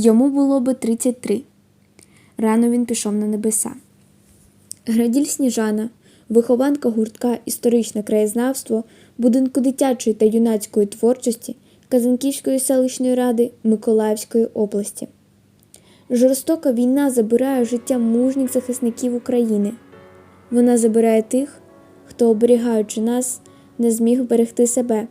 Йому було би 33. Рано він пішов на небеса. Граділь Сніжана, вихованка гуртка Історичне краєзнавство, будинку дитячої та юнацької творчості Казанківської селищної ради Миколаївської області. Жорстока війна забирає життя мужніх захисників України. Вона забирає тих, хто, оберігаючи нас, не зміг берегти себе.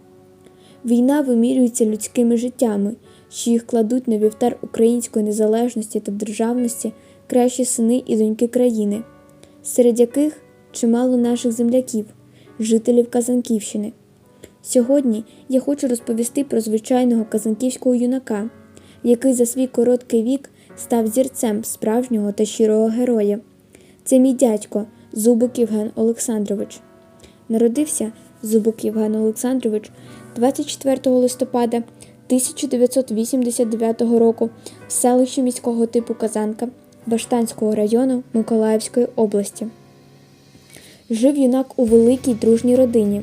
Війна вимірюється людськими життями, що їх кладуть на вівтар української незалежності та державності кращі сини і доньки країни, серед яких чимало наших земляків, жителів Казанківщини. Сьогодні я хочу розповісти про звичайного казанківського юнака, який за свій короткий вік став зірцем справжнього та щирого героя. Це мій дядько Зубик Євген Олександрович. Народився Зубик Євген Олександрович 24 листопада 1989 року в селищі міського типу Казанка Баштанського району Миколаївської області. Жив юнак у великій дружній родині,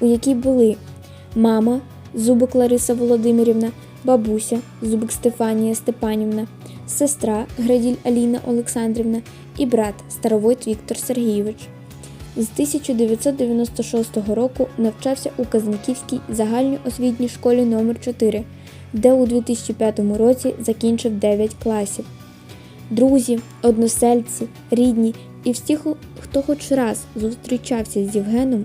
у якій були мама Зубик Лариса Володимирівна, бабуся Зубик Стефанія Степанівна, сестра Граділь Аліна Олександрівна і брат Старовойт Віктор Сергійович. З 1996 року навчався у Казанківській загальній освітній школі номер 4 де у 2005 році закінчив 9 класів. Друзі, односельці, рідні і всі, хто хоч раз зустрічався з Євгеном,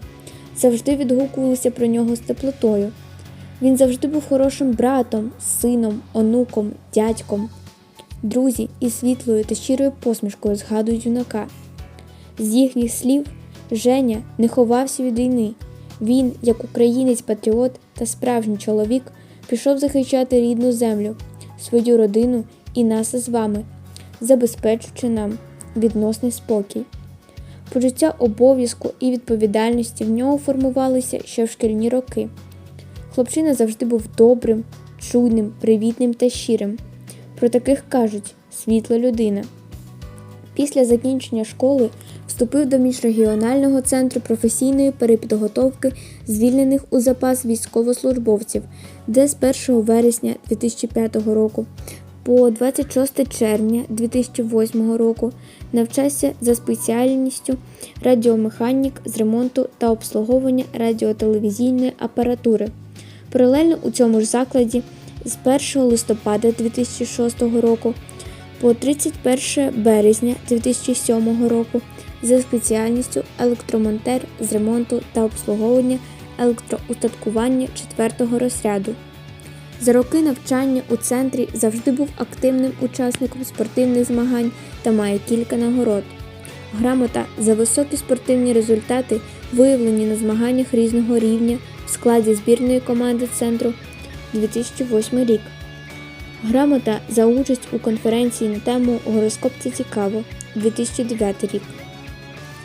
завжди відгукувалися про нього з теплотою. Він завжди був хорошим братом, сином, онуком, дядьком. Друзі із світлою та щирою посмішкою згадують юнака. З їхніх слів, Женя не ховався від війни. Він, як українець-патріот та справжній чоловік, пішов захищати рідну землю, свою родину і нас із вами, забезпечуючи нам відносний спокій. Почуття обов'язку і відповідальності в нього формувалися ще в шкільні роки. Хлопчина завжди був добрим, чуйним, привітним та щирим. Про таких кажуть світла людина. Після закінчення школи вступив до міжрегіонального центру професійної перепідготовки звільнених у запас військовослужбовців, де з 1 вересня 2005 року по 26 червня 2008 року навчався за спеціальністю радіомеханік з ремонту та обслуговування радіотелевізійної апаратури. Паралельно у цьому ж закладі з 1 листопада 2006 року по 31 березня 2007 року за спеціальністю електромонтер з ремонту та обслуговування електроустаткування 4 розряду. За роки навчання у центрі завжди був активним учасником спортивних змагань та має кілька нагород. Грамота за високі спортивні результати, виявлені на змаганнях різного рівня в складі збірної команди центру 2008 рік. Грамота за участь у конференції на тему Гороскоп це цікаво 2009 рік.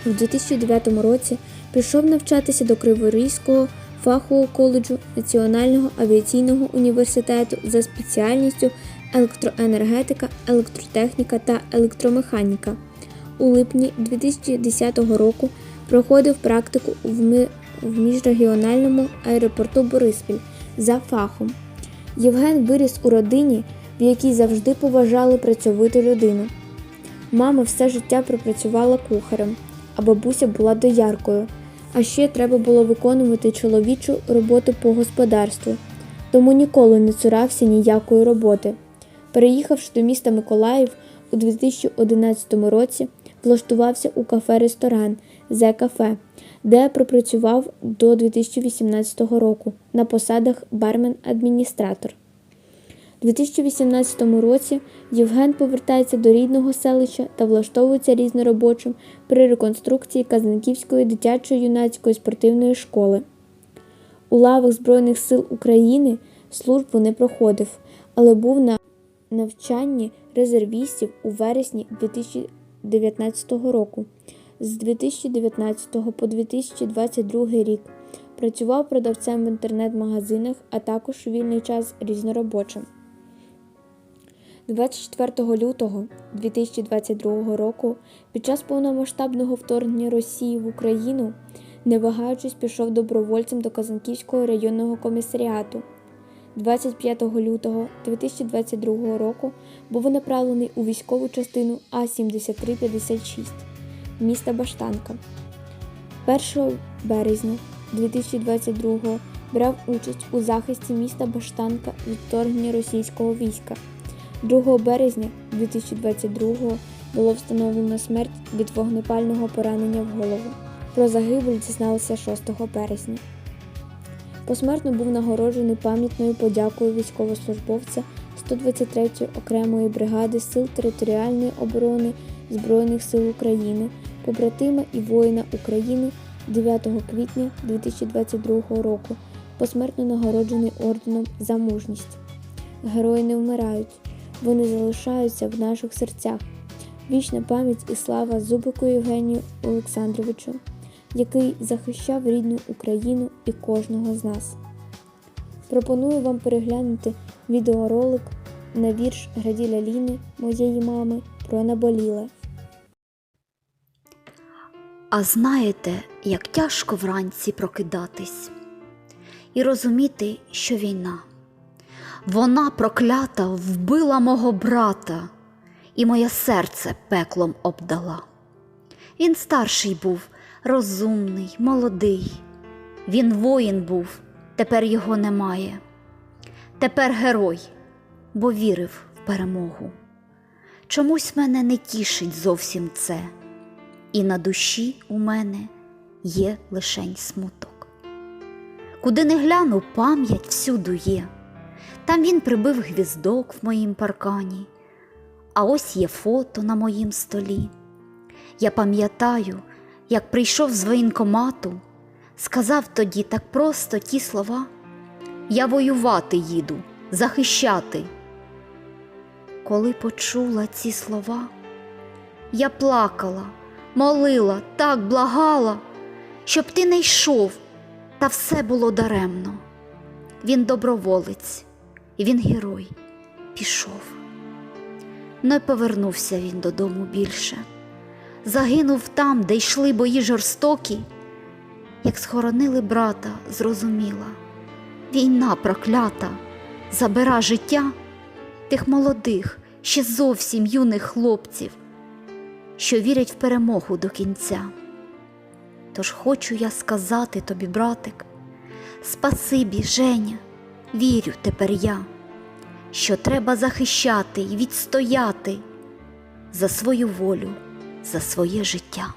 У 2009 році пішов навчатися до Криворізького фахового коледжу Національного авіаційного університету за спеціальністю електроенергетика, електротехніка та електромеханіка. У липні 2010 року проходив практику в міжрегіональному аеропорту Бориспіль за фахом. Євген виріс у родині, в якій завжди поважали працьовиту людину. Мама все життя пропрацювала кухарем, а бабуся була дояркою. А ще треба було виконувати чоловічу роботу по господарству, тому ніколи не цурався ніякої роботи. Переїхавши до міста Миколаїв у 2011 році, влаштувався у кафе-ресторан «Зе кафе», де пропрацював до 2018 року на посадах бармен-адміністратор. У 2018 році Євген повертається до рідного селища та влаштовується різноробочим при реконструкції Казанківської дитячої юнацької спортивної школи. У лавах Збройних сил України службу не проходив, але був на навчанні резервістів у вересні 2019 року. З 2019 по 2022 рік. Працював продавцем в інтернет-магазинах, а також у вільний час різноробочим. 24 лютого 2022 року, під час повномасштабного вторгнення Росії в Україну, не вагаючись, пішов добровольцем до Казанківського районного комісаріату, 25 лютого 2022 року був направлений у військову частину А-7356 міста Баштанка. 1 березня 2022 брав участь у захисті міста Баштанка від вторгнення російського війська. 2 березня 2022 було встановлено смерть від вогнепального поранення в голову. Про загибель дізналися 6 березня. Посмертно був нагороджений пам'ятною подякою військовослужбовця 123-ї окремої бригади Сил територіальної оборони Збройних сил України, побратима і воїна України 9 квітня 2022 року, посмертно нагороджений орденом за мужність. Герої не вмирають, вони залишаються в наших серцях. Вічна пам'ять і слава Зубику Євгенію Олександровичу, який захищав рідну Україну і кожного з нас. Пропоную вам переглянути відеоролик на вірш Граділя Ліни, моєї мами, про наболіле. А знаєте, як тяжко вранці прокидатись і розуміти, що війна. Вона проклята вбила мого брата, і моє серце пеклом обдала. Він старший був, розумний, молодий. Він воїн був, тепер його немає. Тепер герой, бо вірив в перемогу. Чомусь мене не тішить зовсім це і на душі у мене є лишень смуток. Куди не гляну, пам'ять всюду є. Там він прибив гвіздок в моїм паркані, а ось є фото на моїм столі. Я пам'ятаю, як прийшов з воєнкомату, сказав тоді так просто ті слова: Я воювати їду, захищати. Коли почула ці слова, я плакала, молила, так благала, щоб ти не йшов, та все було даремно. Він доброволець, він герой, пішов. Не повернувся він додому більше. Загинув там, де йшли бої жорстокі, як схоронили брата, зрозуміла. Війна проклята, забира життя тих молодих, ще зовсім юних хлопців, що вірять в перемогу до кінця. Тож хочу я сказати тобі, братик, спасибі, Женя, вірю тепер я, що треба захищати і відстояти за свою волю, за своє життя.